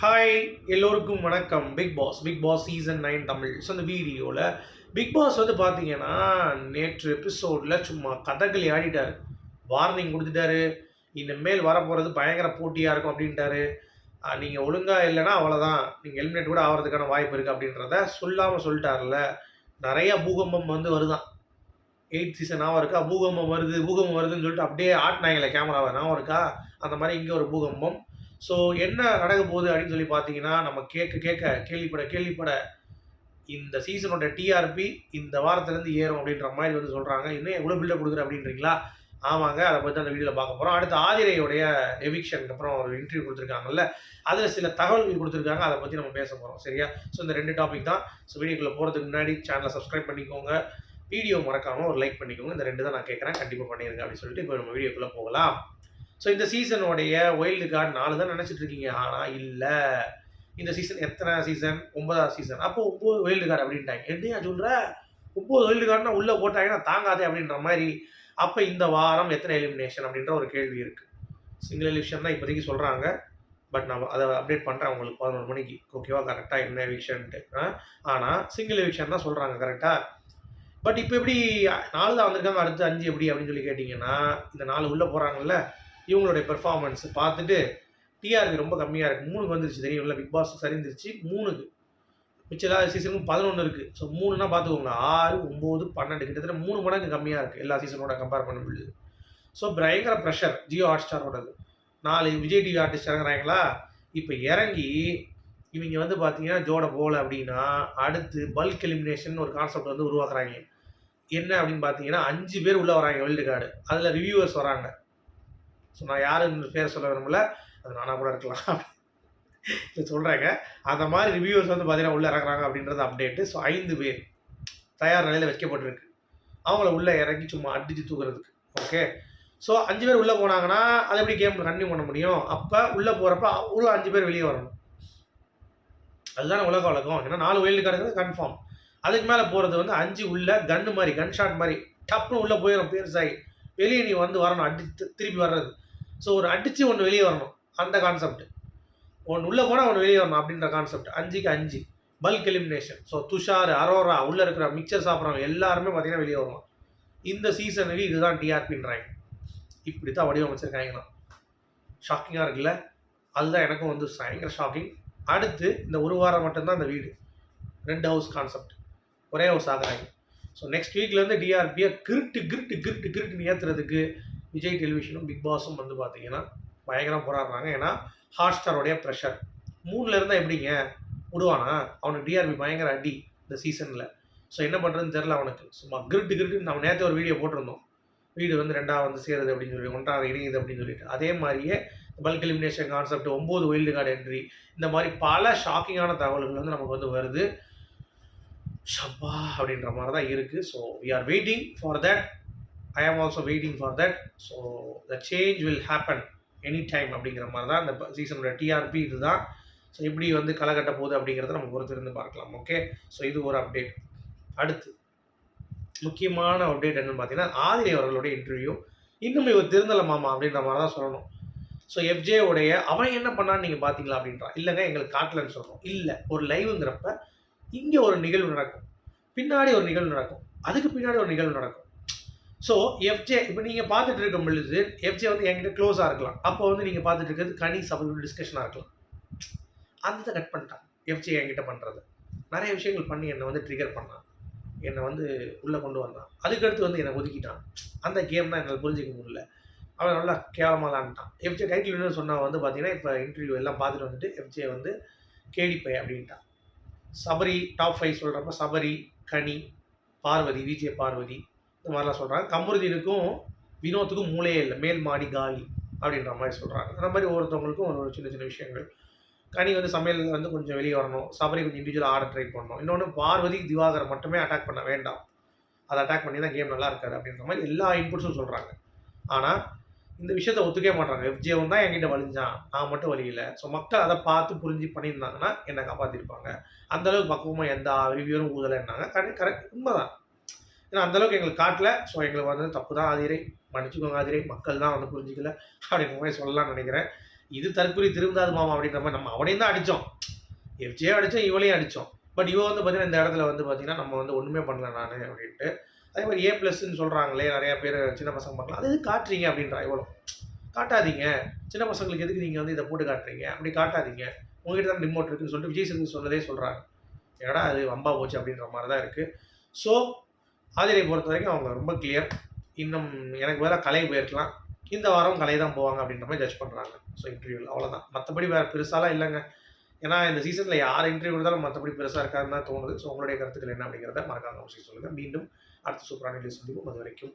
Hi எல்லோருக்கும் வணக்கம். Bigg Boss Bigg Boss season nine Tamil. So அந்த வீடியோவில் பிக் பாஸ் வந்து பார்த்தீங்கன்னா நேற்று எபிசோடில் சும்மா கதகளி ஆடிட்டார். வார்னிங் கொடுத்துட்டாரு. இனிமேல் வரப்போகிறது பயங்கர போட்டியாக இருக்கும் அப்படின்ட்டாரு. நீங்கள் ஒழுங்காக இல்லைன்னா அவ்வளோதான் நீங்கள் ஹெல்மெட் கூட ஆகிறதுக்கான வாய்ப்பு இருக்குது அப்படின்றத சொல்லாமல் சொல்லிட்டார்ல நிறைய பூகம்பம் வந்து வருதான். எயிட் சீசனாகவும் இருக்கா? பூகம்பம் வருது பூகம்பம் வருதுன்னு சொல்லிட்டு அப்படியே ஆட்டினாங்களே கேமராவை நான் இருக்கா? அந்த மாதிரி இங்கே ஒரு பூகம்பம். ஸோ என்ன நடக்க போகுது அப்படின்னு சொல்லி பார்த்தீங்கன்னா நம்ம கேட்க கேட்க கேள்விப்பட கேள்விப்பட இந்த சீசனோட டிஆர்பி இந்த வாரத்துலேருந்து ஏறும் அப்படின்ற மாதிரி வந்து சொல்கிறாங்க இன்னும் எவ்வளோ பில்டப் கொடுக்குற அப்படின்றீங்களா? ஆமாங்க அதை பற்றி அந்த வீடியோவில் பார்க்க போகிறோம் அடுத்து ஆதிரையுடைய எவிக்ஷனுக்கு அப்புறம் ஒரு இன்டர்வியூ கொடுத்துருக்காங்கல்ல அதில் சில தகவல்கள் கொடுத்துருக்காங்க. அதை பற்றி நம்ம பேச போகிறோம் சரியா? ஸோ இந்த ரெண்டு டாபிக் தான். ஸோ வீடியோக்குள்ளே போகிறதுக்கு முன்னாடி சேனலை சப்ஸ்கிரைப் பண்ணிக்கோங்க. வீடியோ மறக்காமல் ஒரு லைக் பண்ணிக்கோங்க. இந்த ரெண்டு தான் நான் கேட்குறேன். கண்டிப்பாக பண்ணிடுங்க அப்படின்னு சொல்லிட்டு இப்போ நம்ம வீடியோக்குள்ளே போகலாம். ஸோ இந்த சீசனுடைய ஒயில்டு கார்டு நாலு தான் நினச்சிட்டு இருக்கீங்க. ஆனால் இல்லை. இந்த சீசன் எத்தனை சீசன் ஒன்பதாவது சீசன் அப்போ ஒம்பது வைல்டு கார்டு அப்படின்ட்டாங்க. என்னையா சொல்கிற ஒம்பது வைல்டு கார்டுனா உள்ளே போட்டாங்கன்னா தாங்காதே அப்படின்ற மாதிரி. அப்போ இந்த வாரம் எத்தனை எலிமினேஷன் அப்படின்ற ஒரு கேள்வி இருக்குது சிங்கிள் எலிமினேஷன் தான் இப்போதைக்கு சொல்கிறாங்க பட் நான் அதை அப்டேட் பண்ணுறேன் உங்களுக்கு பதினொரு மணிக்கு. ஓகேவா கரெக்டாக என்ன எவிக்ஷன்ட்டு ஆனால் சிங்கிள் எவிக்ஷன் தான் சொல்கிறாங்க கரெக்டாக பட் இப்போ எப்படி நாலு தான் வந்திருக்காங்க அடுத்து அஞ்சு எப்படி அப்படின்னு சொல்லி கேட்டிங்கன்னா இந்த நாலு உள்ளே போகிறாங்கல்ல இவங்களுடைய பெர்ஃபார்மன்ஸ் பார்த்துட்டு டிஆர்பி ரொம்ப கம்மியாக இருக்குது மூணுக்கு வந்துருச்சு. தெரியும்ல பிக் பாஸ் சரிந்துருச்சு மூணுக்கு. மிச்சம் எல்லா சீசனுக்கும் பதினொன்று இருக்குது ஸோ மூணுனா பார்த்துக்கோங்க. ஆறு ஒம்பது பன்னெண்டு. கிட்டத்தட்ட மூணு மடங்கு கம்மியாக இருக்குது எல்லா சீசனோட கம்பேர் பண்ண முடியுது ஸோ பயங்கர ப்ரெஷர் ஜியோ ஹாட் ஸ்டாரோடது நாலு விஜய் டிவி ஆர்டிஸ்ட் இறங்குறாங்களா? இப்போ இறங்கி இவங்க வந்து பார்த்தீங்கன்னா ஜோட போகல அப்படின்னா அடுத்து பல்க் எலிமினேஷன் ஒரு கான்செப்ட் வந்து உருவாக்குறாங்க. என்ன அப்படின்னு பார்த்தீங்கன்னா அஞ்சு பேர் உள்ளே வராங்க வேர்ல்டு கார்டு அதில் ரிவ்யூவர்ஸ் வராங்க. ஸோ நான் யாரும் பேர் சொல்ல விரும்பல. அது நானாக கூட இருக்கலாம். இது சொல்கிறாங்க அந்த மாதிரி ரிவ்யூவர்ஸ் வந்து பார்த்தீங்கன்னா உள்ளே இறங்குறாங்க அப்படின்றது அப்டேட்டு ஸோ ஐந்து பேர் தயார் நிலையில் வைக்கப்பட்டிருக்கு. அவங்கள உள்ளே இறங்கி சும்மா அடித்து தூக்குறதுக்கு. ஓகே ஸோ அஞ்சு பேர் உள்ளே போனாங்கன்னா அதை எப்படி கேம் ரன்னிங் பண்ண முடியும்? அப்போ உள்ளே போகிறப்ப உள்ள அஞ்சு பேர் வெளியே வரணும். அதுதான் உலக வழக்கம். ஏன்னா நாலு வயலு கார்டுங்கிறது கன்ஃபார்ம் அதுக்கு மேலே போகிறது வந்து அஞ்சு உள்ள கன்று மாதிரி கன் ஷாட் மாதிரி டப்புன்னு உள்ளே போயிடும் பெருசாகி. வெளியே நீ வந்து வரணும் அடி திருப்பி வர்றது. ஸோ ஒரு அடித்து ஒன்று வெளியே வரணும். அந்த கான்செப்ட் ஒன்று உள்ளே போனால் ஒன்று வெளியே வரணும் அப்படின்ற கான்செப்ட் அஞ்சுக்கு அஞ்சு. Bulk elimination so Tushar Arora உள்ளே இருக்கிற மிக்சர் சாப்பிட்றவங்க எல்லாருமே பார்த்தீங்கன்னா வெளியே வருவோம் இந்த சீசனுக்கு இதுதான் டிஆர்பின்றாங்க இப்படி தான் வடிவமைச்சிருக்காங்கண்ணா ஷாக்கிங்காக இருக்குல்ல? அதுதான் எனக்கும் வந்து பயங்கர ஷாக்கிங் அடுத்து இந்த ஒரு வாரம் மட்டும்தான் அந்த வீடு. ரெண்டு ஹவுஸ் கான்செப்ட் ஒரே ஹவுஸ் ஆகுறாங்க ஸோ நெக்ஸ்ட் வீக்லேருந்து டிஆர்பியை கிருட்டு கிருட்டு கிருட்டு கிருட்டுன்னு ஏற்றுறதுக்கு விஜய் டெலிவிஷனும் பிக் பாஸும் வந்து பார்த்தீங்கன்னா பயங்கரம் போராடுறாங்க. ஏன்னா ஹாட் ஸ்டாரோடைய ப்ரெஷர் மூணில் இருந்தால் எப்படிங்க? விடுவானா? அவனுக்கு டிஆர்பி பயங்கர அடி இந்த சீசனில் ஸோ என்ன பண்ணுறதுன்னு தெரில அவனுக்கு. சும்மா கிரிட்டு கிருட்டு நம்ம நேற்று ஒரு வீடியோ போட்டிருந்தோம். வீடு வந்து ரெண்டாவது வந்து சேருது அப்படின்னு சொல்லி ஒன்றாவது இணையுது அப்படின்னு சொல்லிட்டு. அதே மாதிரியே பல்க் எலிமினேஷன் கான்செப்ட் ஒம்பது வைல்டு கார்டு என்ட்ரி இந்த மாதிரி பல ஷாக்கிங்கான தகவல்கள் வந்து நமக்கு வந்து வருது. ஷப்பா! அப்படின்ற மாதிரி தான் இருக்குது so we are waiting for that I am also waiting for that so the change will happen any time அப்படிங்கிற மாதிரி தான் இந்த சீசனோட டிஆர்பி இதுதான். ஸோ எப்படி வந்து களை கட்ட போகுது அப்படிங்கிறத நம்ம பொறுத்திருந்து பார்க்கலாம். ஓகே ஸோ இது ஒரு அப்டேட் அடுத்து முக்கியமான அப்டேட் என்னென்னு பார்த்தீங்கன்னா ஆதிரை அவர்களுடைய இன்டர்வியூ இன்னும் இவர் திருந்தல மாமா அப்படின்ற மாதிரி தான் சொல்லணும். ஸோ எஃப்ஜே உடைய அவன் என்ன பண்ணான்னு நீங்கள் பார்த்தீங்களா அப்படின்றான் இல்லைங்க எங்களுக்கு காட்டலன்னு சொல்கிறோம் இல்லை ஒரு லைவுங்கிறப்ப இங்கே ஒரு நிகழ்வு நடக்கும். பின்னாடி ஒரு நிகழ்வு நடக்கும். அதுக்கு பின்னாடி ஒரு நிகழ்வு நடக்கும். ஸோ எஃப்ஜே இப்போ நீங்கள் பார்த்துட்டு இருக்கும் பொழுது எஃப்ஜே வந்து என்கிட்ட க்ளோஸாக இருக்கலாம். அப்போ வந்து நீங்கள் பார்த்துட்டு இருக்கிறது கனி சபையோட டிஸ்கஷனாக இருக்கலாம். அந்த கட் பண்ணிட்டான். எஃப்ஜே என்கிட்ட பண்ணுறது நிறைய விஷயங்கள் பண்ணி என்னை வந்து ட்ரிகர் பண்ணான். என்னை வந்து உள்ளே கொண்டு வந்தான். அதுக்கடுத்து வந்து என்னை ஒதுக்கிட்டான். அந்த கேம் தான் என்னால் புரிஞ்சிக்க முடியல. அவன் நல்லா கேவலமாக தான்ட்டான் எஃப்ஜே டைட்டில் என்ன சொன்னால் வந்து பார்த்தீங்கன்னா இப்போ இன்டர்வியூ எல்லாம் பார்த்துட்டு வந்துட்டு எஃப்ஜே வந்து கேடிப்பை அப்படின்ட்டான். சபரி டாப் ஃபைவ் சொல்கிறப்ப சபரி கனி பார்வதி விஜய் பார்வதி இந்த மாதிரிலாம் சொல்கிறாங்க கமருதீனுக்கும் வினோத்துக்கும் மூளையே இல்லை. மேல் மாடி காலி அப்படின்ற மாதிரி சொல்கிறாங்க அந்த மாதிரி ஒவ்வொருத்தவங்களுக்கும் ஒரு சின்ன சின்ன விஷயங்கள். கனி வந்து சமையல் வந்து கொஞ்சம் வெளியே வரணும். சபரி கொஞ்சம் இண்டிவிஜுவலாக ஆட ட்ரை பண்ணணும். இன்னொன்று பார்வதி திவாகரை மட்டுமே அட்டாக் பண்ண வேண்டாம். அதை அட்டாக் பண்ணி தான் கேம் நல்லா இருக்காது அப்படின்ற மாதிரி எல்லா இன்புட்ஸும் சொல்கிறாங்க ஆனால் இந்த விஷயத்த ஒத்துக்கவே மாட்டாங்க எஃப்ஜேவும் தான் என்கிட்ட வலிஞ்சான். நான் மட்டும் வலியில. ஸோ மக்கள் அதை பார்த்து புரிஞ்சு பண்ணியிருந்தாங்கன்னா என்னை காப்பாற்றிருப்பாங்க அந்தளவுக்கு பக்குவமாக எந்த ரிவ்யூரும் ஊதலைன்னாங்க. Correct correct. உண்மைதான். ஏன்னா அந்தளவுக்கு எங்களுக்கு காட்டல. ஸோ எங்களுக்கு வந்து தப்பு தான் ஆதிரை மன்னிச்சுக்கோங்க ஆதிரை மக்கள் தான் வந்து புரிஞ்சிக்கல. அப்படின்னு மாதிரி சொல்லலாம்னு நினைக்கிறேன். இது தற்கொலை திருந்தாது மாமா அப்படின்ற மாதிரி நம்ம அவனையும் தான் அடித்தோம் எஃப்ஜே அடித்தோம் இவளையும் அடித்தோம் பட் இவ வந்து பார்த்தீங்கன்னா இந்த இடத்துல வந்து பார்த்தீங்கன்னா நம்ம வந்து ஒன்றுமே பண்ணல நான் அப்படின்ட்டு. அதே மாதிரி ஏ ப்ளஸ்ன்னு சொல்கிறாங்களே நிறைய பேர் சின்ன பசங்க பண்ணலாம் அது எது காட்டுறீங்க அப்படின்றா இவ்வளோ காட்டாதீங்க. சின்ன பசங்களுக்கு எதுக்கு நீங்கள் வந்து இதை போட்டு காட்டுறீங்க? அப்படி காட்டாதீங்க. உங்ககிட்ட தான் ரிமோட் இருக்குன்னு சொல்லிட்டு விஜய் சிங் சொன்னதே சொல்கிறாங்க ஏடா அது வம்பா போச்சு அப்படின்ற மாதிரி தான் இருக்குது ஸோ ஆதிரை பொறுத்த வரைக்கும் அவங்க ரொம்ப கிளியர் இன்னும் எனக்கு வேற கலை போயிருக்கலாம். இந்த வாரம் கலை தான் போவாங்க அப்படின்ற மாதிரி ஜட்ஜ் பண்ணுறாங்க ஸோ இன்டர்வியூவில் அவ்வளோதான் மற்றபடி வேறு பெருசாலாம் இல்லைங்க. ஏன்னா இந்த சீசனில் யார் இன்டர்வியூ கொடுத்தாலும் மற்றபடி பெருசாக இருக்காதுன்னு தான் தோணுது. ஸோ உங்களுடைய கருத்துக்கள் என்ன அப்படிங்கிறத மறக்காம சொல்லுங்கள் மீண்டும் அடுத்த சூப்பரான நியூஸ் சந்திப்போம். அது வரைக்கும்